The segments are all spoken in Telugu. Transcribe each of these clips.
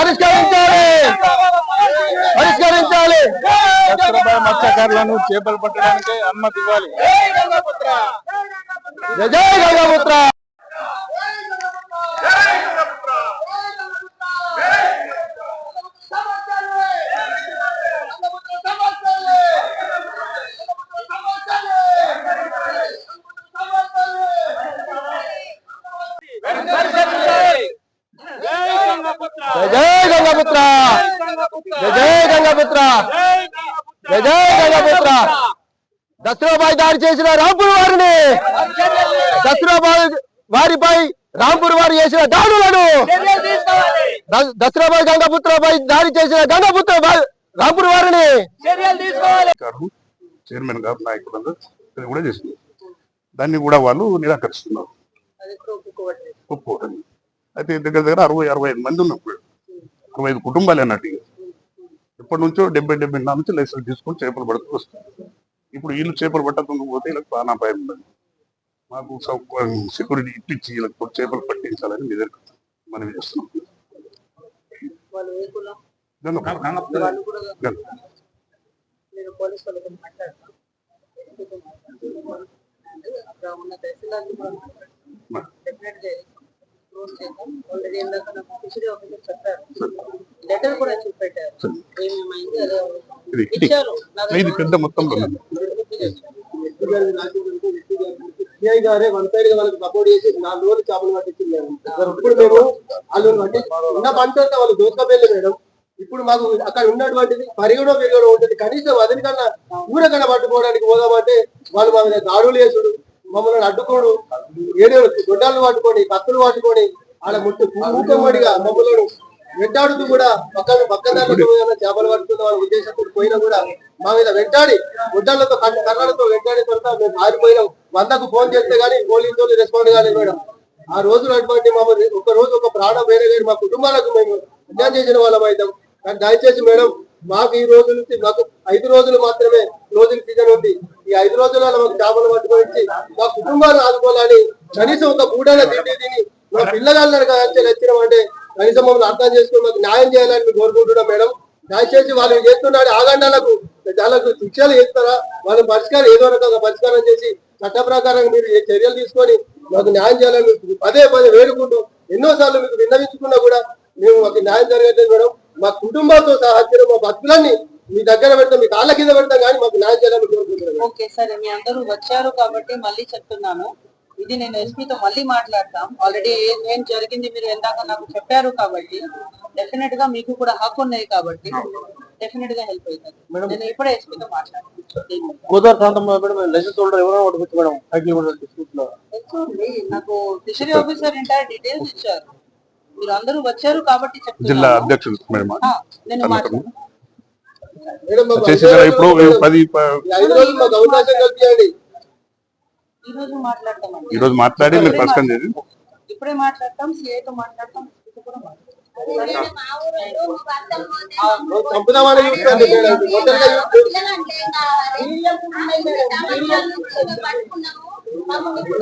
పరిష్కరించాలి! పరిష్కరించాలి! మత్స్యకారులను చేపలు పట్టడానికి అనుమతి ఇవ్వాలి. జై జై గంగాపుత్ర! జై జై గంగాపుత్ర! జై జై గంగాపుత్ర! దసరాబాయి దాడి చేసిన రాంపూర్ వారిని! దసరాబాయి వారిపై రాంపూర్ వారు చేసిన దాడులను! దసరాబాయి గంగాపుత్రపై దాడి చేసిన గంగాపుత్ర రాంపూర్ వారిని! చైర్మన్ గారు నాయకులందరూ కూడా చేసింది దాన్ని కూడా వాళ్ళు నిరాకరిస్తున్నారు. ఒప్పుకోవడం అయితే దగ్గర దగ్గర అరవై అరవై ఐదు మంది ఉన్నారు. ఇప్పుడు. అరవై ఐదు కుటుంబాలు అన్నట్టు ఇక. ఎప్పటి నుంచో డెబ్బై డెబ్బై నాలుగు నుంచి లైసెన్స్ తీసుకొని చేపలు పడుతూ వస్తారు ఇప్పుడు వీళ్ళు చేపలు పట్టకుండా పోతే వీళ్ళకి ప్రాణాపాయం ఉండదు మాకు సెక్యూరిటీ ఇప్పించి వీళ్ళకి చేపలు పట్టించాలని మీ దగ్గర మనం చేస్తున్నాం. డెఫినెట్ క్లోజ్ చేద్దాం. ఆల్రెడీ ఇందాక నాకు ఫిషరీ ఆఫీసర్ చెప్పారు. లెటర్ కూడా చూపెట్టారు. ఏమేమైంది అదే ఇది ఇచ్చారు పెద్ద మొత్తంలో ఉంది సిఐ గారే వన్ సైడ్గా వాళ్ళకి సపోర్ట్ చేసి నాలుగు రోజులు చేపలు పట్టించింది ఇప్పుడు మేము వాళ్ళు అంటే ఉన్న పంట అంతా వాళ్ళు దోసుకపోయింది మేడం. ఇప్పుడు మాకు అక్కడ ఉన్నటువంటిది పరిగణ పెరిగడం ఉంటుంది. కనీసం అదని కన్నా ఊరకన్నా పట్టుకోవడానికి పోదామంటే వాళ్ళు మా మీద దాడులు చేసుడు మమ్మల్ని అడ్డుకోడు. ఏడు గొడ్డాలు పట్టుకొని కత్తులు పట్టుకొని వాళ్ళ ముట్టు మూకమ్మడిగా మమ్మల్ని వెంటాడుతూ కూడా పక్కన పక్కన చేపలు పట్టుకున్న వాళ్ళ ఉద్దేశంతో పోయినా కూడా మా మీద వెంటాడి గుడ్డలతో కర్ర- కర్రలతో వెంటాడి తర్వాత మేము పారిపోయినాం. వందకు ఫోన్ చేస్తే గానీ పోలీసు రెస్పాండ్ కాలేదు మేడం. ఆ రోజు అటువంటి మమ్మల్ని ఒక రోజు ఒక ప్రాణం వేరే మా కుటుంబాలకు మేము అన్యాయం చేసిన వాళ్ళం అవుతాం. కానీ దయచేసి మేడం మాకు ఈ రోజు నుంచి మాకు ఐదు రోజులు మాత్రమే క్లోజింగ్ సీజన్ ఉంది ఈ ఐదు రోజుల్లో మాకు చేపలు పట్టుకొని మా కుటుంబాలు ఆదుకోవాలని కనీసం ఒక పూటైనా తిండి తిని మా పిల్లగాళ్ళని కలిసి వచ్చినాం అంటే కనీసం మమ్మల్ని అర్థం చేసుకుని మాకు న్యాయం చేయాలని మేము కోరుకుంటున్నాం మేడం. దయచేసి వాళ్ళు చేస్తున్నాడు ఆగండాలకు వాళ్ళకు శిక్షలు చేస్తారా? వాళ్ళ పరిష్కారం ఏదో రకంగా పరిష్కారం చేసి చట్ట ప్రకారం మీరు చర్యలు తీసుకొని మాకు న్యాయం చేయాలని పదే పదే వేడుకుంటూ ఎన్నోసార్లు మీకు విన్నవించుకున్నా కూడా మేము మాకు న్యాయం జరగట్లేదు మేడం. మా కుటుంబాలతో సహా మా భక్తులన్నీ మీ దగ్గర పెడతాం మీ కాళ్ళ కింద పెడతాం కానీ మాకు న్యాయం చేయాలని కోరుకుంటున్నాం. ఓకే సరే మీ అందరూ వచ్చారు కాబట్టి మళ్ళీ చెప్తున్నాను. ఇది నేను ఎస్పీతో మళ్ళీ మాట్లాడతాం. ఆల్రెడీ ఏం జరిగింది మీరు ఎందాక నాకు చెప్పారు కాబట్టి డెఫినెట్గా మీకు కూడా హక్కు ఉన్నది కాబట్టి డెఫినెట్గా హెల్ప్ అవుతుంది. నేను ఇప్పుడే ఎస్పీతో మాట్లాడతాను గోదావరి ప్రాంతంలో మేడం లైసెన్స్ హోల్డర్ ఎవరైనా మేడం తెలుసు నాకు ఫిషరీ ఆఫీసర్ ఎంటైర్ డీటెయిల్స్ ఇచ్చారు. మీరు అందరూ వచ్చారు కాబట్టి జిల్లా అధ్యక్షులు మేడం. ఇప్పుడు పది ప- ఈ రోజు మాట్లాడతామండి. ఈ రోజు మాట్లాడి మీరు పరిష్కారం చేసి ఇప్పుడే మాట్లాడతాం సిఐతో మాట్లాడతాం.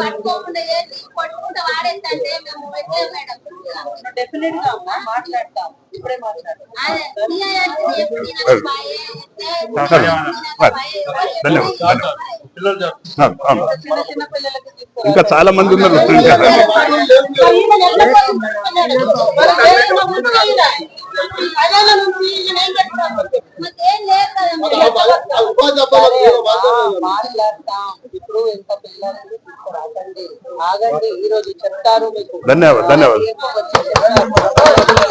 పట్టుకోకుండా చేసి పట్టుకుంటే. వాడేంటంటే మేము మేడం. డెఫినెట్గా అమ్మా మాట్లాడతాం ఇప్పుడే మాట్లాడతాం ఇంకా చాలా మంది ఉన్నారు. మాట్లాడతాం. ఇప్పుడు ఎంత తీసుకురాకండి ఆగండి ఈ రోజు చెప్తారు మీకు ధన్యవాదాలు ధన్యవాదాలు రేపు వచ్చి చెప్తారు